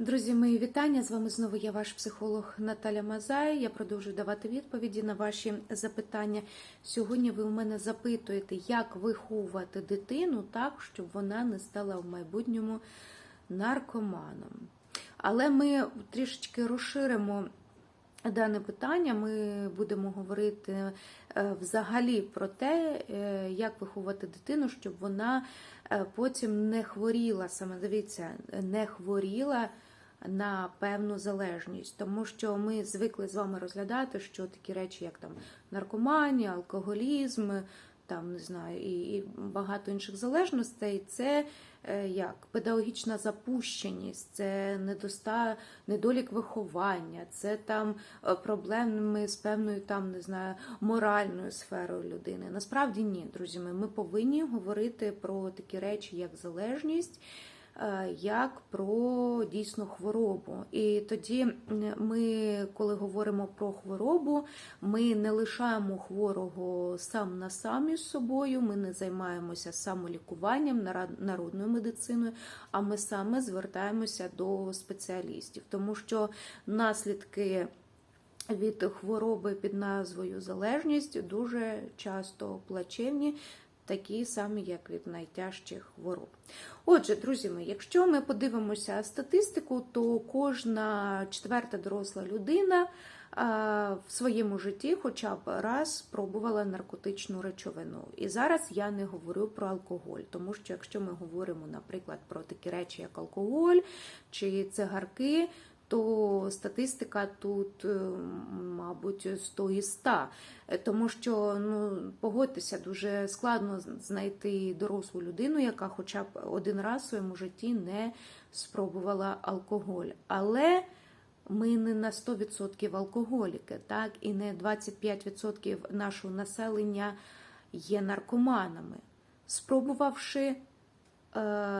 Друзі, мої вітання. З вами знову я ваш психолог Наталя Мазай. Я продовжую давати відповіді на ваші запитання. Сьогодні ви у мене запитуєте, як виховувати дитину так, щоб вона не стала в майбутньому наркоманом. Але ми трішечки розширимо дане питання. Ми будемо говорити е, взагалі про те, е, як виховувати дитину, щоб вона е, потім не хворіла, саме дивіться, не хворіла на певну залежність, тому що ми звикли з вами розглядати, що такі речі, як там наркоманія, алкоголізм, там не знаю, і, і багато інших залежностей, це е, як педагогічна запущеність, це недоста, недолік виховання, це там е, проблеми з певною там не знаю моральною сферою людини. Насправді ні, друзі, ми, ми повинні говорити про такі речі, як залежність. Е, Як про дійсну хворобу, і тоді ми, коли говоримо про хворобу, ми не лишаємо хворого сам на сам із собою, ми не займаємося самолікуванням народною медициною, а ми саме звертаємося до спеціалістів, тому що наслідки від хвороби під назвою залежність дуже часто плачевні. Такі самі, як від найтяжчих хвороб. Отже, друзі мої, якщо ми подивимося статистику, то кожна четверта доросла людина в своєму житті хоча б раз спробувала наркотичну речовину. І зараз я не говорю про алкоголь, тому що якщо ми говоримо, наприклад, про такі речі, як алкоголь чи цигарки, то статистика тут, е, мабуть, 100 із 100. Е, Тому що, ну, погодьтеся, дуже складно знайти дорослу людину, яка хоча б один раз в своєму житті не спробувала алкоголь. Але ми не на 100% алкоголіки, так, і не 25% нашого населення є наркоманами. Спробувавши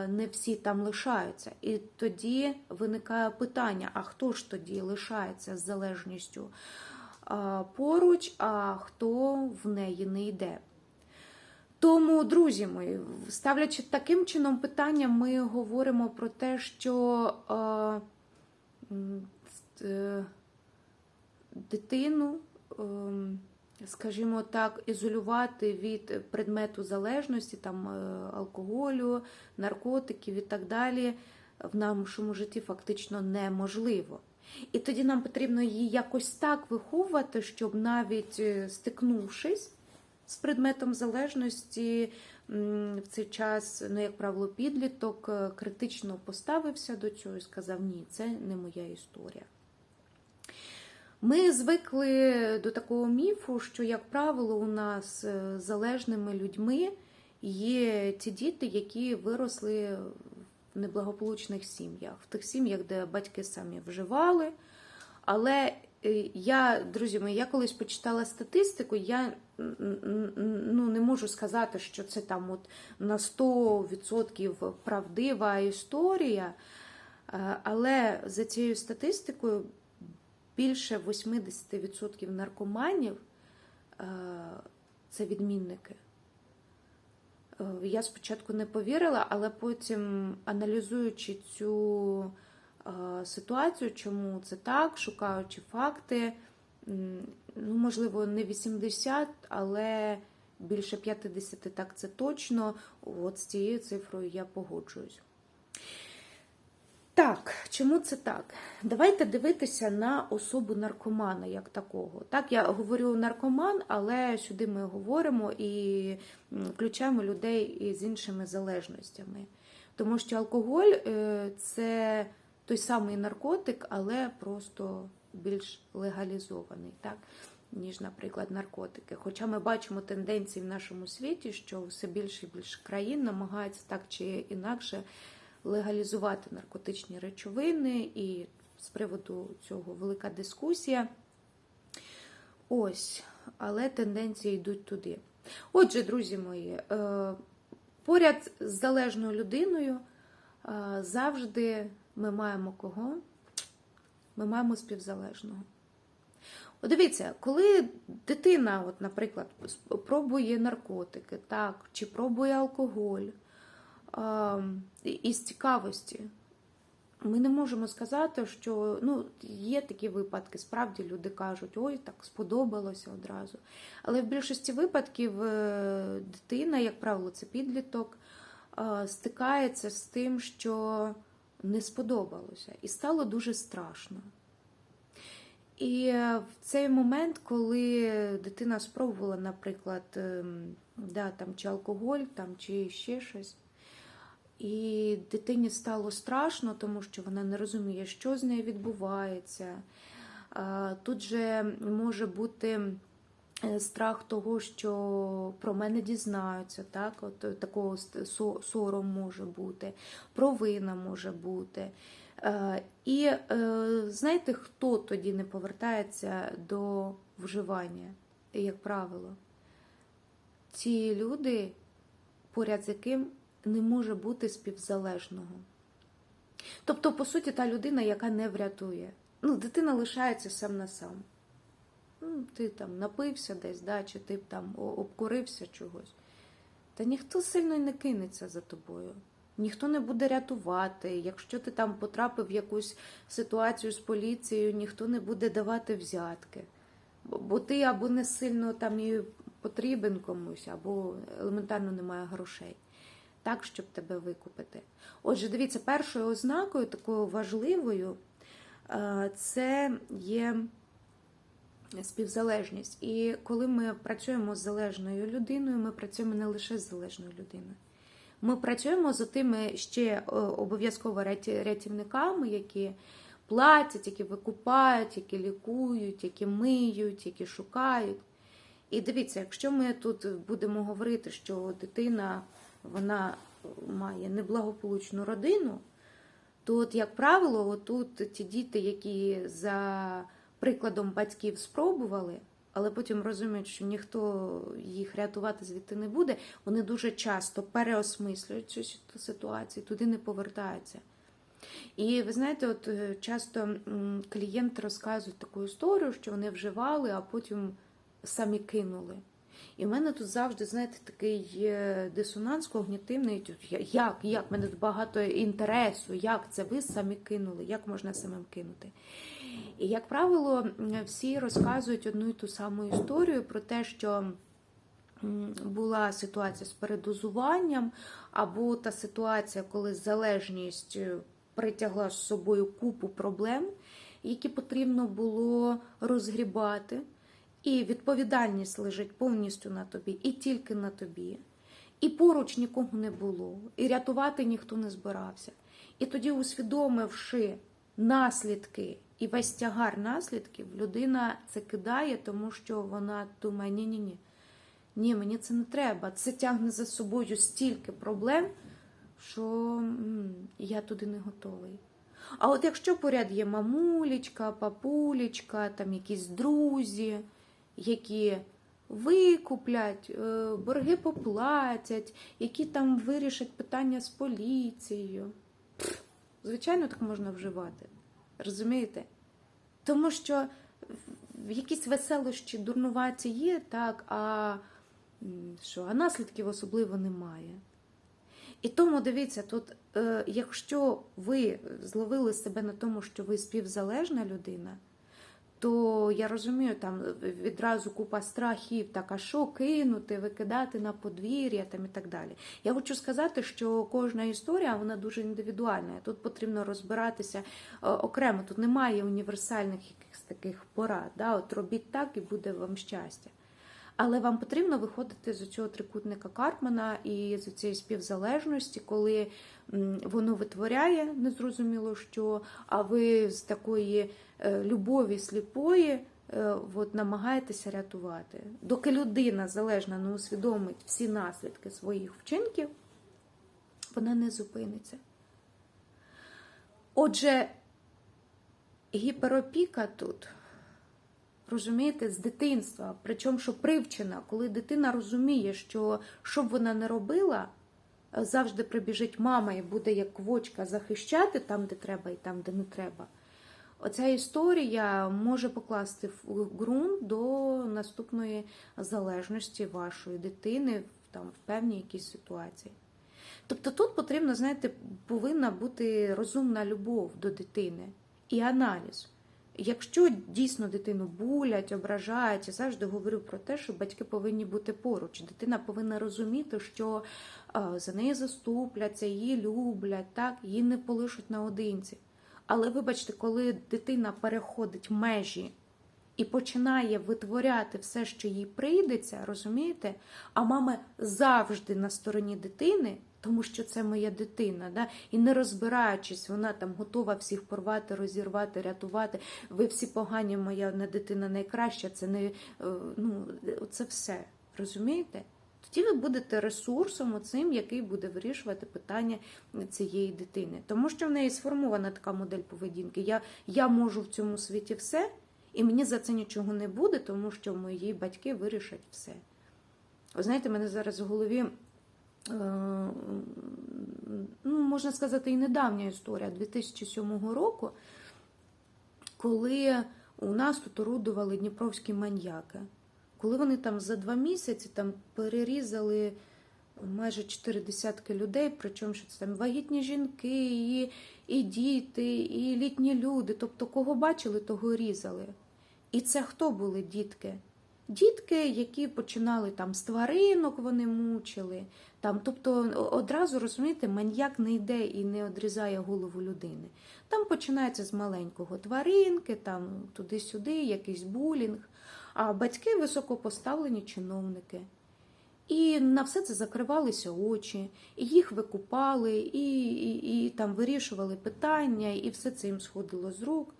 не всі там лишаються. І тоді виникає питання: а хто ж тоді лишається з залежністю е, поруч, а хто в неї не йде? Тому, друзі мої, ставлячи таким чином питання, ми говоримо про те, що е, е, дитину. ем, скажімо так, ізолювати від предмету залежності, там е, алкоголю, наркотиків і так далі, в нашому житті фактично неможливо. І тоді нам потрібно її якось так виховувати, щоб навіть е, стикнувшись з предметом залежності, в цей час, ну, як правило, підліток е, критично поставився до цього і сказав: ні, це не моя історія. Ми звикли до такого міфу, що, як правило, у нас е, залежними людьми є ті діти, які виросли в неблагополучних сім'ях, в тих сім'ях, де батьки самі вживали. Але е, я, друзі мої, я колись почитала статистику, я ну, не можу сказати, що це там от на 100% правдива історія. Е, Але за цією статистикою більше 80% наркоманів е, це відмінники. Е, Я спочатку не повірила, але потім, аналізуючи цю е, ситуацію, чому це так, шукаючи факти, ну, можливо, не 80, але більше 50 так це точно. От з цією цифрою я погоджуюсь. Так, чому це так? Давайте дивитися на особу наркомана як такого. Так, я говорю наркоман, але сюди ми говоримо і включаємо людей із іншими залежностями. Тому що алкоголь е, це той самий наркотик, але просто більш легалізований, так, ніж, наприклад, наркотики. Хоча ми бачимо тенденції в нашому світі, що все більше і більше країн намагаються так чи інакше легалізувати наркотичні речовини, і з приводу цього велика дискусія. Ось, але тенденції йдуть туди. Отже, друзі мої, е, поряд з залежною людиною е, завжди ми маємо кого? Ми маємо співзалежного. От дивіться, коли дитина, от, наприклад, пробує наркотики, так, чи пробує алкоголь, із цікавості. ми не можемо сказати, що ну, є такі випадки, справді люди кажуть, ой, так сподобалося одразу. Але в більшості випадків е, дитина, як правило, це підліток, е, стикається з тим, що не сподобалося, і стало дуже страшно. І в цей момент, коли дитина спробувала, наприклад, ем, да, там, чи алкоголь, там, чи ще щось, і дитині стало страшно, тому що вона не розуміє, що з нею відбувається. Тут же може бути е, страх того, що про мене дізнаються, так? От е, такого сором може бути, провина може бути. Е, І знаєте, хто тоді не повертається до вживання, як правило? Ті люди, поряд з яким не може бути співзалежного. Тобто, по суті, та людина, яка не врятує. Ну, дитина лишається сам на сам. Ну, ти там напився десь, да, чи ти там обкурився чогось. Та ніхто сильно не кинеться за тобою. Ніхто не буде рятувати. Якщо ти там потрапив в якусь ситуацію з поліцією, ніхто не буде давати взятки. Бо ти або не сильно там і потрібен комусь, або елементарно немає грошей. Так, щоб тебе викупити. Отже, дивіться, першою ознакою, такою важливою, е, це є співзалежність. І коли ми працюємо з залежною людиною, ми працюємо не лише з залежною людиною. Ми працюємо з тими ще е, обов'язково рятівниками, які платять, які викупають, які лікують, які миють, які шукають. І дивіться, якщо ми тут будемо говорити, що дитина вона має неблагополучну родину, то, от, як правило, отут ті діти, які за прикладом батьків спробували, але потім розуміють, що ніхто їх рятувати звідти не буде, вони дуже часто переосмислюють цю ситуацію, туди не повертаються. І ви знаєте, от е, часто клієнти розказують таку історію, що вони вживали, а потім самі кинули. І в мене тут завжди, знаєте, такий е, дисонанс когнітивний. Як, як? В мене тут багато інтересу, як це ви самі кинули, як можна самим кинути. І, як правило, всі розказують одну і ту саму історію про те, що була ситуація з передозуванням, або та ситуація, коли залежність е, притягла з собою купу проблем, які потрібно було розгрібати. І відповідальність лежить повністю на тобі, і тільки на тобі. І поруч нікого не було, і рятувати ніхто не збирався. І тоді, усвідомивши наслідки і весь тягар наслідків, людина це кидає, тому що вона думає: ні-ні ні, ні, мені це не треба. Це тягне за собою стільки проблем, що я туди не готовий. А от якщо поряд є мамулечка, папулечка, там якісь друзі, які викуплять, е, борги поплатять, які там вирішать питання з поліцією. Звичайно, так можна вживати. Розумієте? Тому що якісь веселощі, дурнуваті є, так, а, що, а наслідків особливо немає. І тому дивіться, тут, е, якщо ви зловили себе на тому, що ви співзалежна людина, то я розумію, там відразу купа страхів, так, а що кинути, викидати на подвір'я там і так далі. Я хочу сказати, що кожна історія вона дуже індивідуальна. Тут потрібно розбиратися е, окремо. Тут немає універсальних якихось таких порад. Да? От робіть так і буде вам щастя. Але вам потрібно виходити з цього трикутника Карпмана і з цієї співзалежності, коли воно витворяє незрозуміло що, а ви з такої е, любові сліпої е, от, намагаєтеся рятувати. Доки людина залежна не усвідомить всі наслідки своїх вчинків, вона не зупиниться. Отже, гіперопіка тут розумієте, з дитинства, причому що привчена, коли дитина розуміє, що що б вона не робила, завжди прибіжить мама і буде як квочка захищати там, де треба, і там, де не треба. Оця історія може покласти в ґрунт до наступної залежності вашої дитини там, в певній якійсь ситуації. Тобто тут потрібно, знаєте, повинна бути розумна любов до дитини і аналіз. Якщо дійсно дитину булять, ображають, я завжди говорю про те, що батьки повинні бути поруч. Дитина повинна розуміти, що е, за неї заступляться, її люблять, так, її не полишуть наодинці. Але вибачте, коли дитина переходить межі і починає витворяти все, що їй прийдеться, розумієте? А мама завжди на стороні дитини, тому що це моя дитина, да? і не розбираючись, вона там готова всіх порвати, розірвати, рятувати. Ви всі погані, моя одна дитина найкраща, це не е, ну, це все. Розумієте? Тоді ви будете ресурсом оцим, який буде вирішувати питання цієї дитини. Тому що в неї сформована така модель поведінки. Я, я можу в цьому світі все, і мені за це нічого не буде, тому що мої батьки вирішать все. Ви знаєте, мене зараз в голові, ну, можна сказати, і недавня історія 2007 року, коли у нас тут орудували дніпровські маньяки. Коли вони там за два місяці там перерізали майже чотири десятки людей, причому що це там вагітні жінки, і, і діти, і літні люди. Тобто, кого бачили, того різали. І це хто були дітки? Дітки, які починали там з тваринок, вони мучили. Там, тобто, одразу розумієте, маньяк не йде і не одрізає голову людини. Там починається з маленького тваринки, там туди-сюди, якийсь булінг. А батьки високопоставлені чиновники. І на все це закривалися очі, і їх викупали, і, і, і там вирішували питання, і все це їм сходило з рук.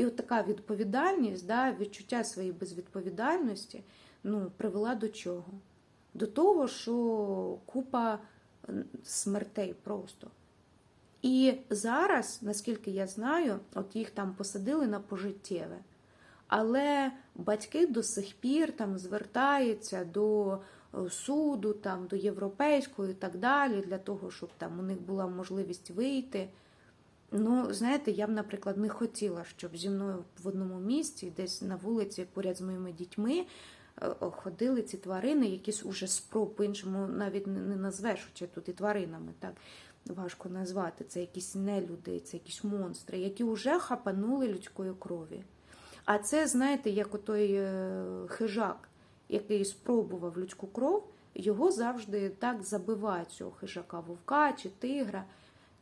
І от така відповідальність, да, відчуття своєї безвідповідальності ну, привела до чого? До того, що купа смертей просто. І зараз, наскільки я знаю, от їх там посадили на пожиттєве. Але батьки до сих пір там звертаються до суду, там, до європейського і так далі, для того, щоб там у них була можливість вийти. Ну, знаєте, я б, наприклад, не хотіла, щоб зі мною в одному місці, десь на вулиці, поряд з моїми дітьми, ходили ці тварини, якісь уже спроб по-іншому навіть не назвеш, хоча тут і тваринами, так важко назвати. Це якісь нелюди, це якісь монстри, які вже хапанули людської крові. А це, знаєте, як отой хижак, який спробував людську кров, його завжди так забивають цього хижака, вовка чи тигра,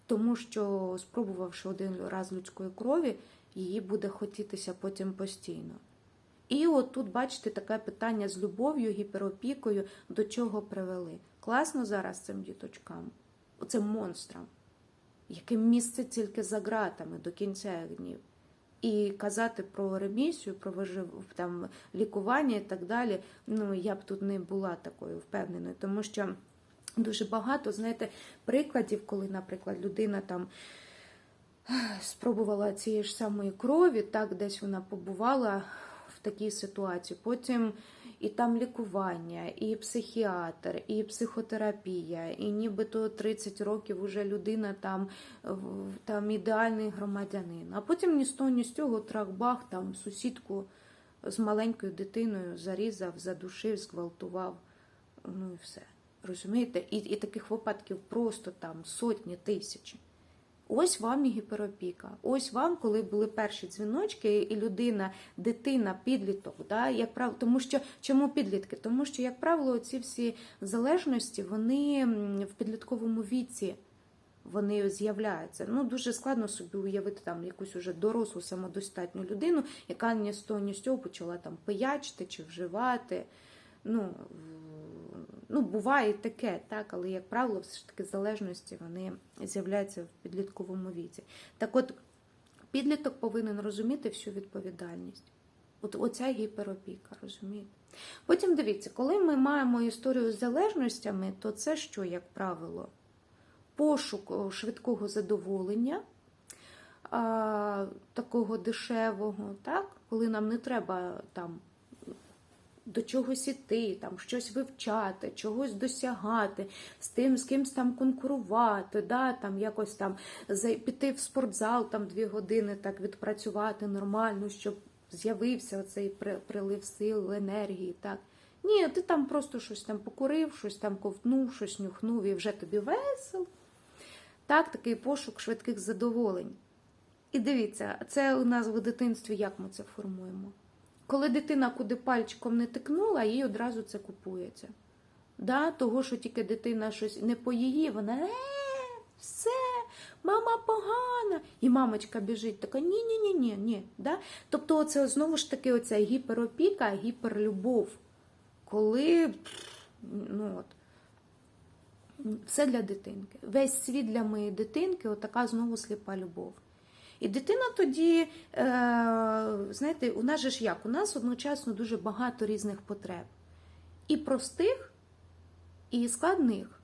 тому що, спробувавши один раз людської крові, її буде хотітися потім постійно. І от тут, бачите, таке питання з любов'ю, гіперопікою, до чого привели. Класно зараз цим діточкам, оцим монстрам, яким місце тільки за ґратами до кінця днів. І казати про ремісію, про вижив, там, лікування і так далі, ну я б тут не була такою впевненою, тому що дуже багато, знаєте, прикладів, коли, наприклад, людина там спробувала цієї ж самої крові, так десь вона побувала в такій ситуації. Потім і там лікування, і психіатр, і психотерапія, і нібито 30 років уже людина там там ідеальний громадянин. А потім ні з того, ні з цього трах-бах, там сусідку з маленькою дитиною зарізав, задушив, зґвалтував. Ну і все. Розумієте? І, і таких випадків просто там сотні тисячі. Ось вам і гіперопіка. Ось вам, коли були перші дзвіночки, і людина, дитина, підліток. Да, як прав... Тому що чому підлітки? Тому що, як правило, ці всі залежності вони в підлітковому віці вони з'являються. Ну, дуже складно собі уявити там якусь уже дорослу самодостатню людину, яка ні з того, ні з цього почала там пиячити чи вживати. Ну, Ну, буває таке, так, але, як правило, все ж таки залежності вони з'являються в підлітковому віці. Так от, підліток повинен розуміти всю відповідальність. От Оця гіперопіка, розумієте? Потім дивіться, коли ми маємо історію з залежностями, то це що, як правило? Пошук швидкого задоволення, а, такого дешевого, так? коли нам не треба там до чогось іти, там щось вивчати, чогось досягати, з тим, з кимось там конкурувати, да, там якось там піти в спортзал там дві години так відпрацювати нормально, щоб з'явився цей прилив сил, енергії. так. Ні, ти там просто щось там покурив, щось там ковтнув, щось нюхнув і вже тобі весело. Так, такий пошук швидких задоволень. І дивіться, це у нас в дитинстві як ми це формуємо? Коли дитина куди пальчиком не тикнула, їй одразу це купується. Да? Того, що тільки дитина щось не по її, вона е, все, мама погана. І мамочка біжить, така ні-ні-ні, ні, ні. Да? Тобто, це знову ж таки оця гіперопіка, гіперлюбов. Коли ну от, все для дитинки. Весь світ для моєї дитинки, отака знову сліпа любов. І дитина тоді, е, знаєте, у нас же ж як? У нас одночасно дуже багато різних потреб. І простих, і складних.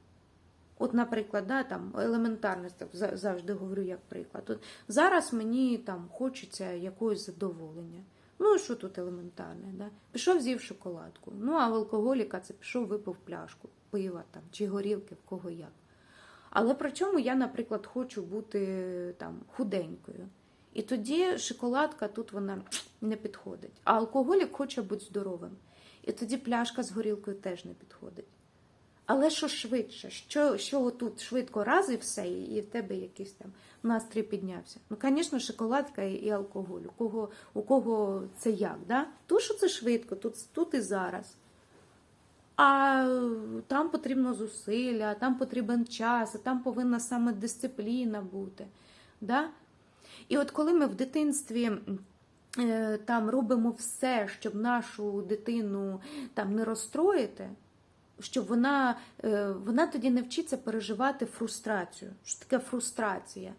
От, наприклад, да, там, елементарно завжди говорю як приклад. От, зараз мені там хочеться якогось задоволення. Ну, що тут елементарне? Да? Пішов з'їв шоколадку. Ну, а в алкоголіка це пішов, випив пляшку пива там, чи горілки, в кого як. Але при чому я, наприклад, хочу бути там худенькою. І тоді шоколадка тут вона не підходить. А алкоголік хоче бути здоровим. І тоді пляшка з горілкою теж не підходить. Але що швидше, що, що тут швидко раз і все, і в тебе якийсь там настрій піднявся. Ну, звісно, шоколадка і, алкоголь. У кого, у кого це як? Да? То, що це швидко, тут, тут і зараз. А там потрібно зусилля, там потрібен час, там повинна саме дисципліна бути. Да? І от коли ми в дитинстві е, там робимо все, щоб нашу дитину там не розстроїти, щоб вона, е, вона тоді не вчиться переживати фрустрацію. Що таке фрустрація?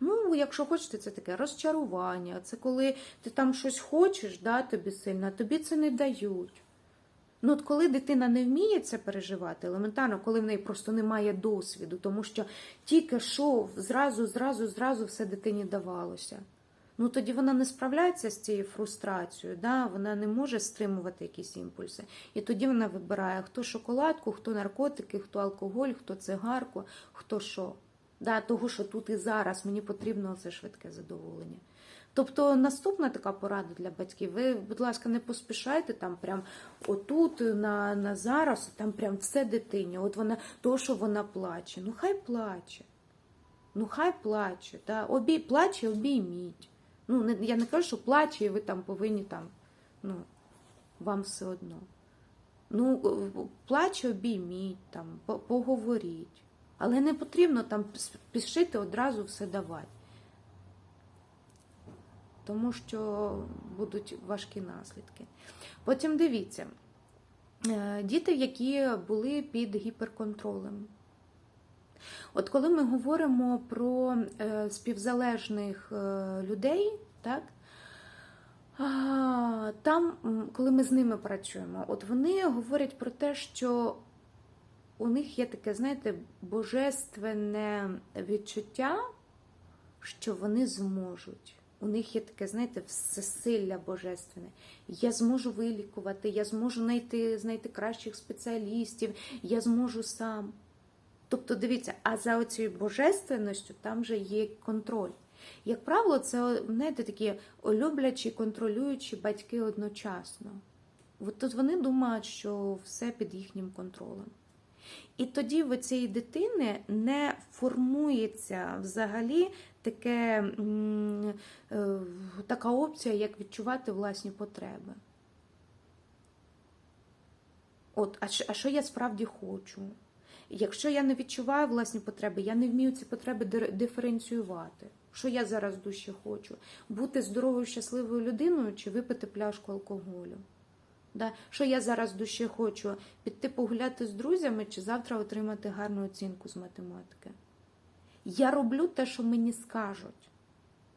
Ну, якщо хочете, це таке розчарування. Це коли ти там щось хочеш, да, тобі сильно, а тобі це не дають. Ну, от коли дитина не вміє це переживати, елементарно, коли в неї просто немає досвіду, тому що тільки що зразу, зразу, зразу все дитині давалося. Ну тоді вона не справляється з цією фрустрацією, да? вона не може стримувати якісь імпульси. І тоді вона вибирає, хто шоколадку, хто наркотики, хто алкоголь, хто цигарку, хто що. Да? Того, що тут і зараз мені потрібно це швидке задоволення. Тобто наступна така порада для батьків. Ви, будь ласка, не поспішайте там прям отут, на, на зараз, там прям все дитині. От вона, то, що вона плаче. Ну хай плаче. Ну хай плаче. Да? Обій, плаче, обійміть. Ну, не, я не кажу, що плаче, і ви там повинні там, ну, вам все одно. Ну, плаче, обійміть, там, поговоріть. Але не потрібно там спішити одразу все давати. Тому що будуть важкі наслідки. Потім дивіться, е, діти, які були під гіперконтролем. От коли ми говоримо про е, співзалежних е, людей, так, там, коли ми з ними працюємо, от вони говорять про те, що у них є таке, знаєте, божественне відчуття, що вони зможуть. У них є таке, знаєте, всесилля божественне. Я зможу вилікувати, я зможу знайти, знайти кращих спеціалістів, я зможу сам. Тобто, дивіться, а за оцією божественністю там же є контроль. Як правило, це знаєте, такі люблячі, контролюючі батьки одночасно. От тут вони думають, що все під їхнім контролем. І тоді в цієї дитини не формується взагалі таке, е, така опція, як відчувати власні потреби. От, а що, а що я справді хочу? Якщо я не відчуваю власні потреби, я не вмію ці потреби диференціювати. Що я зараз дужче хочу? Бути здоровою, щасливою людиною чи випити пляшку алкоголю? Да? Що я зараз дужче хочу? Піти погуляти з друзями чи завтра отримати гарну оцінку з математики? Я роблю те, що мені скажуть,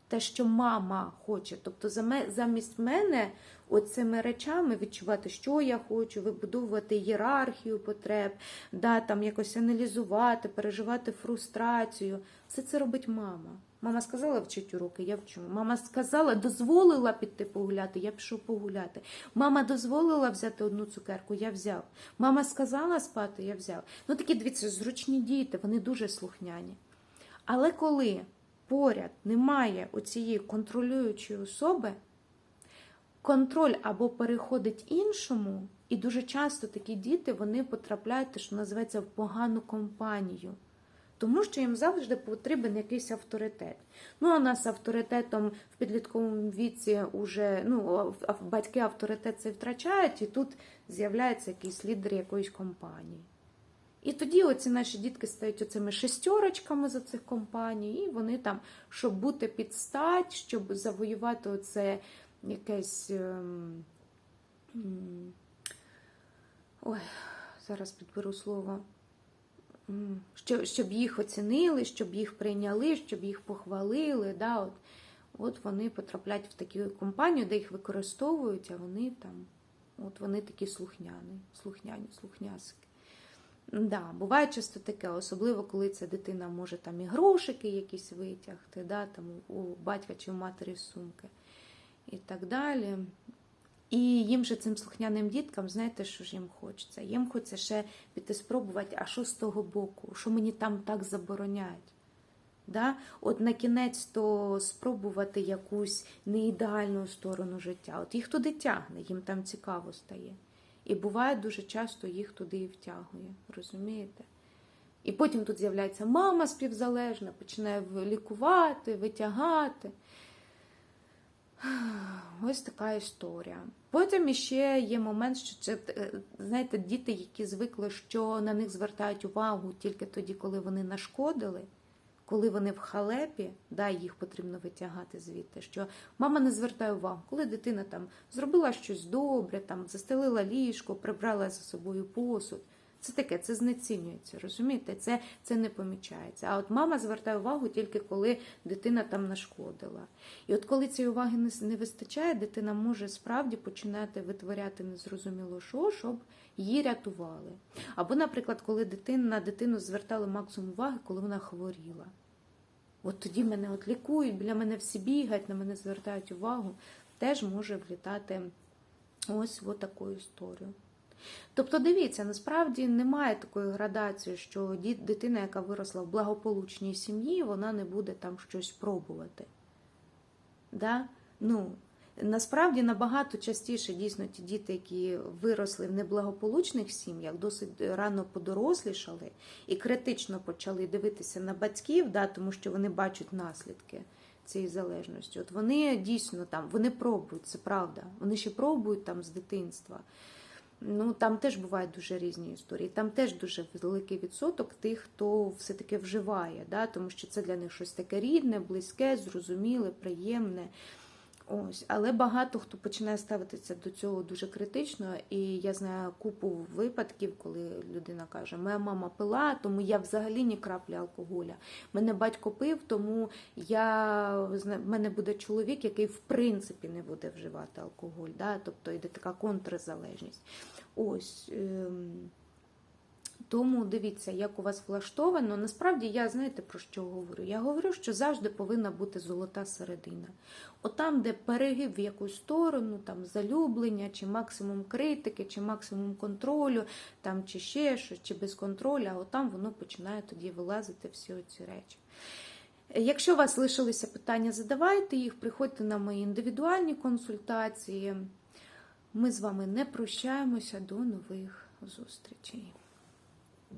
те, що мама хоче. Тобто замість мене оцими речами відчувати, що я хочу, вибудовувати ієрархію потреб, да, там якось аналізувати, переживати фрустрацію. Все це робить мама. Мама сказала вчить уроки, я вчу. Мама сказала, дозволила піти погуляти, я пішов погуляти. Мама дозволила взяти одну цукерку, я взяв. Мама сказала спати, я взяв. Ну такі дивіться, зручні діти, вони дуже слухняні. Але коли поряд немає оцієї контролюючої особи, контроль або переходить іншому, І дуже часто такі діти вони потрапляють, що називається в погану компанію. Тому що їм завжди потрібен якийсь авторитет. Ну, а нас авторитетом в підлітковому віці уже ну, батьки авторитет цей втрачають, і тут з'являється якийсь лідер якоїсь компанії. І тоді оці наші дітки стають оцими шестерочками за цих компаній, і вони там, щоб бути під стать, щоб завоювати оце якесь. ем, Ой, зараз підберу слово. Щоб, щоб їх оцінили, щоб їх прийняли, щоб їх похвалили. Да, от, от вони потрапляють в таку компанію, де їх використовують, а вони там, от вони такі слухняні, слухняні, слухняски. Да, буває часто таке, особливо коли ця дитина може там і грошики якісь витягти, да, там у батька чи у матері сумки і так далі. І їм же цим слухняним діткам, знаєте, що ж їм хочеться? Їм хочеться ще піти спробувати, а що з того боку, що мені там так забороняють. Да? От на кінець то спробувати якусь неідеальну сторону життя. От їх туди тягне, їм там цікаво стає. І буває дуже часто їх туди і втягує, розумієте? І потім тут з'являється мама співзалежна, починає лікувати, витягати. Ось така історія. Потім іще є момент, що це, е, знаєте, діти, які звикли, що на них звертають увагу тільки тоді, коли вони нашкодили, коли вони в халепі, да, їх потрібно витягати звідти. Що мама не звертає увагу, коли дитина там зробила щось добре, там застелила ліжко, прибрала за собою посуд. Це таке, це знецінюється, розумієте? Це, це не помічається. А от мама звертає увагу тільки коли дитина там нашкодила. І от коли цієї уваги не, не вистачає, дитина може справді починати витворяти незрозуміло що, щоб її рятували. Або, наприклад, коли дитина на дитину звертали максимум уваги, коли вона хворіла. От тоді мене от лікують, біля мене всі бігають, на мене звертають увагу, теж може влітати ось в таку історію. Тобто, дивіться, насправді немає такої градації, що дитина, яка виросла в благополучній сім'ї, вона не буде там щось пробувати. Да? Ну, насправді набагато частіше дійсно ті діти, які виросли в неблагополучних сім'ях, досить рано подорослішали і критично почали дивитися на батьків, да, тому що вони бачать наслідки цієї залежності. От вони дійсно там, вони пробують, це правда. Вони ще пробують там з дитинства. Ну, там теж бувають дуже різні історії. Там теж дуже великий відсоток тих, хто все-таки вживає, да? тому що це для них щось таке рідне, близьке, зрозуміле, приємне. Ось, але багато хто починає ставитися до цього дуже критично, і я знаю купу випадків, коли людина каже: Моя мама пила, тому я взагалі ні краплі алкоголя. Мене батько пив, тому я в мене буде чоловік, який в принципі не буде вживати алкоголь. Да? Тобто йде така контрзалежність. Ось. Ем... Тому дивіться, як у вас влаштовано. Насправді я знаєте про що говорю? Я говорю, що завжди повинна бути золота середина. Отам, де перегиб в якусь сторону, там залюблення, чи максимум критики, чи максимум контролю, там чи ще щось, чи без контролю, а отам воно починає тоді вилазити всі оці речі. Якщо у вас лишилися питання, задавайте їх, приходьте на мої індивідуальні консультації. Ми з вами не прощаємося. До нових зустрічей.